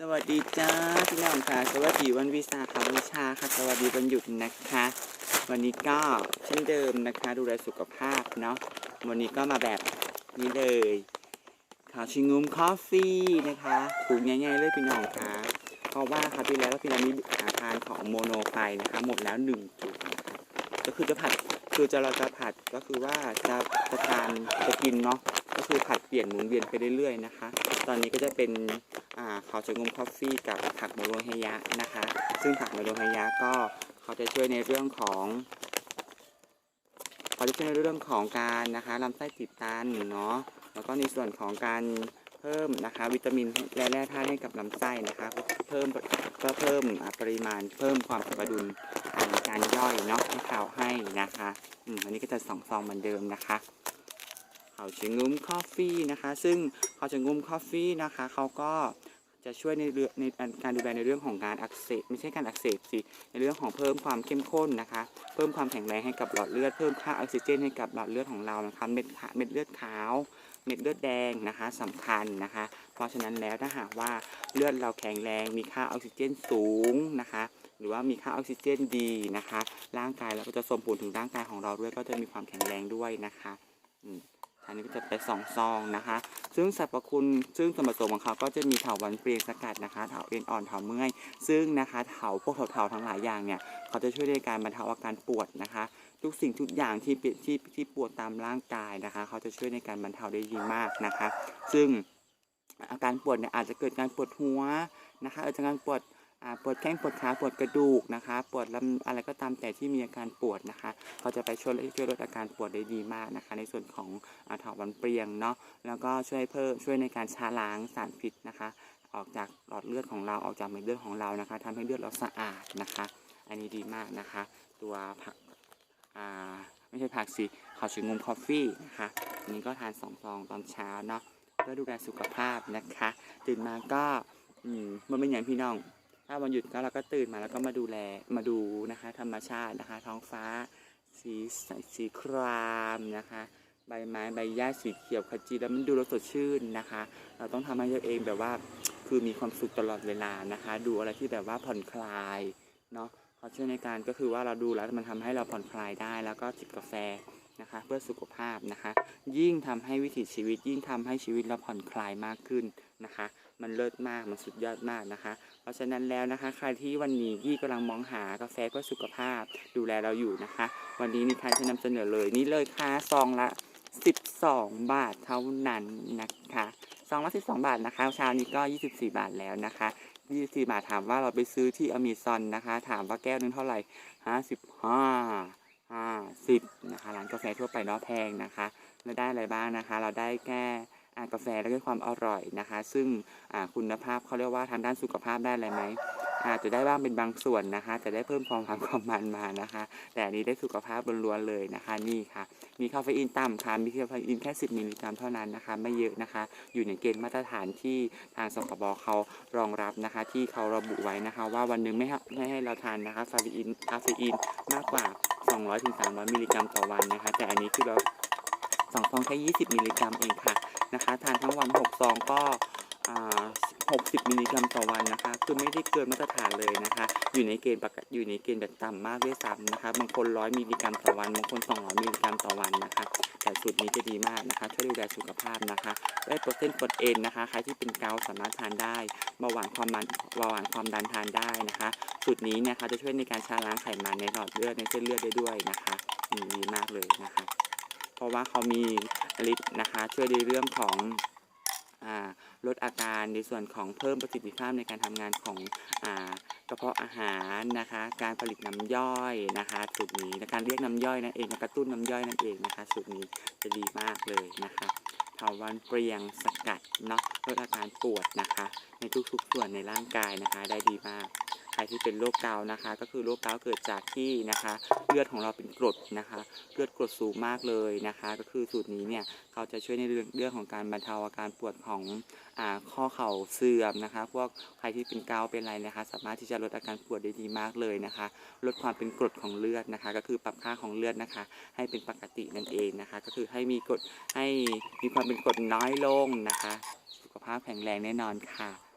สวัสดีจ้าพี่น้องค่ะสวัสดีวันวิสาขบูชาค่ะ สวัสดีวันหยุดนะคะ วันนี้ก็เช่นเดิมนะคะ ดูแลสุขภาพเนาะวันนี้ก็มาแบบนี้เลยข่าวชิงุมคอฟฟี่นะคะถูกง่ายๆเลยพี่น้องค่ะเพราะว่าคราวที่แล้วพี่น้องมีอาทานของโมโนไปนะคะ หมดแล้วหนึ่งจุดนะคะก็คือจะผัดคือจะเราจะผัดก็คือว่าจะจะทานจะกินเนาะก็คือผัดเปลี่ยนหมุนเวียนไปเรื่อยๆนะคะ ตอนนี้ก็จะเป็น เขาจะงมคอฟฟี่กับผักโมโรเฮยะนะคะ ซึ่งผักโมโรเฮยะก็เขาจะช่วยในเรื่องของเขาจะช่วยในเรื่องของการนะคะลำไส้ติดตันเนาะแล้วก็ในส่วนของการเพิ่มนะคะวิตามินและแร่ธาตุให้กับลำไส้นะคะเพิ่มก็เพิ่มปริมาณเพิ่มความสมดุลทางการย่อยเนาะให้ข่าวให้นะคะอันนี้ก็จะสองซองเหมือนเดิมนะคะ เขาจะงุ้มคอฟฟี่นะคะ ซึ่งเขาจะงุ้มคอฟฟี่นะคะเขาก็จะช่วยในเรื่องในการดูแลในเรื่องของการอักเสบไม่ใช่การอักเสบสิในเรื่องของเพิ่มความเข้มข้นนะคะ เพิ่มความแข็งแรงให้กับหลอดเลือดเพิ่มค่าออกซิเจนให้กับหลอดเลือดของเรานะคะเม็ดเม็ดเลือดขาว เม็ดเลือดแดงนะคะสำคัญนะคะ เพราะฉะนั้นแล้วถ้าหากว่าเลือดเราแข็งแรงมีค่าออกซิเจนสูงนะคะ หรือว่ามีค่าออกซิเจนดีนะคะ ร่างกายเราก็จะส่งผลถึงร่างกายของเราด้วยก็จะมีความแข็งแรงด้วยนะคะ อันนี้ก็จะเป็นสองซองนะคะ ซึ่งสรรพคุณซึ่งส่วนผสมของเขาก็จะมีเถาวันเปรียงสกัดนะคะเถาเอ็นอ่อนเถาเมื่อย ซึ่งนะคะเถาพวกเถาๆทั้งหลายอย่างเนี่ยเขาจะช่วยในการบรรเทาอาการปวดนะคะ ทุกสิ่งทุกอย่างที่ที่ที่ปวดตามร่างกายนะคะ เขาจะช่วยในการบรรเทาได้ดีมากนะคะ ซึ่งอาการปวดเนี่ยอาจจะเกิดการปวดหัวนะคะอาจจะการปวด ปวดแข้งปวดขาปวดกระดูกนะคะ ปวดลำอะไรก็ตามแต่ที่มีอาการปวดนะคะ เขาจะไปช่วยช่วยลดอาการปวดได้ดีมากนะคะ ในส่วนของอาถาวันเปรียงเนาะแล้วก็ช่วยเพิ่มช่วยในการชาล้างสารพิษนะคะ ออกจากหลอดเลือดของเราออกจากเม็ดเลือดของเรานะคะทำให้เลือดเราสะอาดนะคะ อันนี้ดีมากนะคะ ตัวผักอ่าไม่ใช่ผักสิเขาชื่องุมคอฟฟี่นะคะอันนี้ก็ทานสองซองตอนเช้าเนาะเพื่อดูแลสุขภาพนะคะ ตื่นมาก็อืมมันเป็นอย่างพี่น้อง ถ้าวันหยุดก็เราก็ตื่นมาแล้วก็มาดูแลมาดูนะคะ ธรรมชาตินะคะ ท้องฟ้า สีสีครามนะคะ ใบไม้ใบหญ้าสีเขียวขจีแล้วมันดูแล้วสดชื่นนะคะ เราต้องทำให้ตัวเองแบบว่าคือมีความสุขตลอดเวลานะคะ ดูอะไรที่แบบว่าผ่อนคลายเนาะเขาช่วยในการก็คือว่าเราดูแล้วมันทำให้เราผ่อนคลายได้ แล้วก็จิบกาแฟนะคะ เพื่อสุขภาพนะคะ ยิ่งทำให้วิถีชีวิตยิ่งทำให้ชีวิตเราผ่อนคลายมากขึ้น นะคะ มันเลิศมากมันสุดยอดมากนะคะ เพราะฉะนั้นแล้วนะคะ ใครที่วันนี้ยี่กำลังมองหากาแฟเพื่อสุขภาพดูแลเราอยู่นะคะ วันนี้นิทานจะนำเสนอเลยนี่เลยค่ะซองละ 12 บาทเท่านั้นนะคะซองละ 12 บาทนะคะเช้านี้ก็ 24 บาทแล้วนะคะ24บาทถามว่าเราไปซื้อที่อเมซอนนะคะ ถามว่าแก้วนึงเท่าไหร่55 50นะคะร้านกาแฟทั่วไปเนาะแพงนะคะแล้วได้อะไรบ้างนะคะ เราได้แก้อ่ กาแฟแล้วก็ความอร่อยนะคะ ซึ่งคุณภาพเขาเรียกว่าทางด้านสุขภาพได้อะไรไหมอาจจะได้บ้างเป็นบางส่วนนะคะแต่ได้เพิ่มความหวานความมันมานะคะ แต่อันนี้ได้สุขภาพล้วนๆเลยนะคะ นี่ค่ะ มีคาเฟอีนต่ำค่ะมีคาเฟอีนแค่ 10 มิลลิกรัมเท่านั้นนะคะ ไม่เยอะนะคะ อยู่ในเกณฑ์มาตรฐานที่ทางสคบเขารองรับนะคะ ที่เขาระบุไว้นะคะ ว่าวันหนึ่งไม่ให้ไม่ให้เราทานนะคะคาเฟอีนคาเฟอีนมากกว่า 200ถึง300 มิลลิกรัมต่อวันนะคะ แต่อันนี้คือเราสองซองแค่ 20 มิลลิกรัมเองค่ะ นะคะ ทานทั้งวัน6ซองก็60 มิลลิกรัมต่อวันนะคะ คือไม่ได้เกินมาตรฐานเลยนะคะ อยู่ในเกณฑ์ปกติอยู่ในเกณฑ์แบบต่ำมากด้วยซ้ำนะคะ บางคน 100 มิลลิกรัมต่อวัน บางคน 200 มิลลิกรัมต่อวันนะคะ แต่สูตรนี้จะดีมากนะคะ ช่วยดูแลสุขภาพนะคะ ได้โปรตีนโปรเอ็นนะคะ ใครที่เป็นเกาสามารถทานได้เบาหวานความมันเบาหวานความดันทานได้นะคะ สูตรนี้นะคะจะช่วยในการชาล้างไขมันในหลอดเลือดในเส้นเลือดได้ด้วยนะคะดีมากเลยนะคะ ราะว่าเขามีฤทธิ์นะคะ ช่วยในเรื่องของอลดอาการในส่วนของเพิ่มประสิทธิภาพในการทำงานของอกระเพาะอาหารนะคะ การผลิตน้ำย่อยนะคะสูตรนี้และการเรียกน้ำย่อยนั่นเองกระตุ้นน้ำย่อยนั่นเองนะคะสูตรนี้จะดีมากเลยนะคะเถาวันเปรียงสกัดเนาะลดอาการปวดนะคะ ในทุกๆส่วนในร่างกายนะคะได้ดีมาก รที่เป็นโรคเกาต์นะคะ ก็คือโรคเกาต์เกิดจากที่นะคะ เลือดของเราเป็นกรดนะคะ เลือดกรดสูงมากเลยนะคะ ก็คือสูตรนี้เนี่ยเขาจะช่วยในเรื่องเรื่องของการบรรเทาอาการปวดของอ่าข้อเข่าเสื่อมนะคะ พวกใครที่เป็นเกาต์เป็นอะไรนะคะ สามารถที่จะลดอาการปวดได้ดีมากเลยนะคะ ลดความเป็นกรดของเลือดนะคะ ก็คือปรับค่าของเลือดนะคะ ให้เป็นปกตินั่นเองนะคะ ก็คือให้มีกรดให้มีความเป็นกรดน้อยลงนะคะ สุขภาพแข็งแรงแน่นอนค่ะ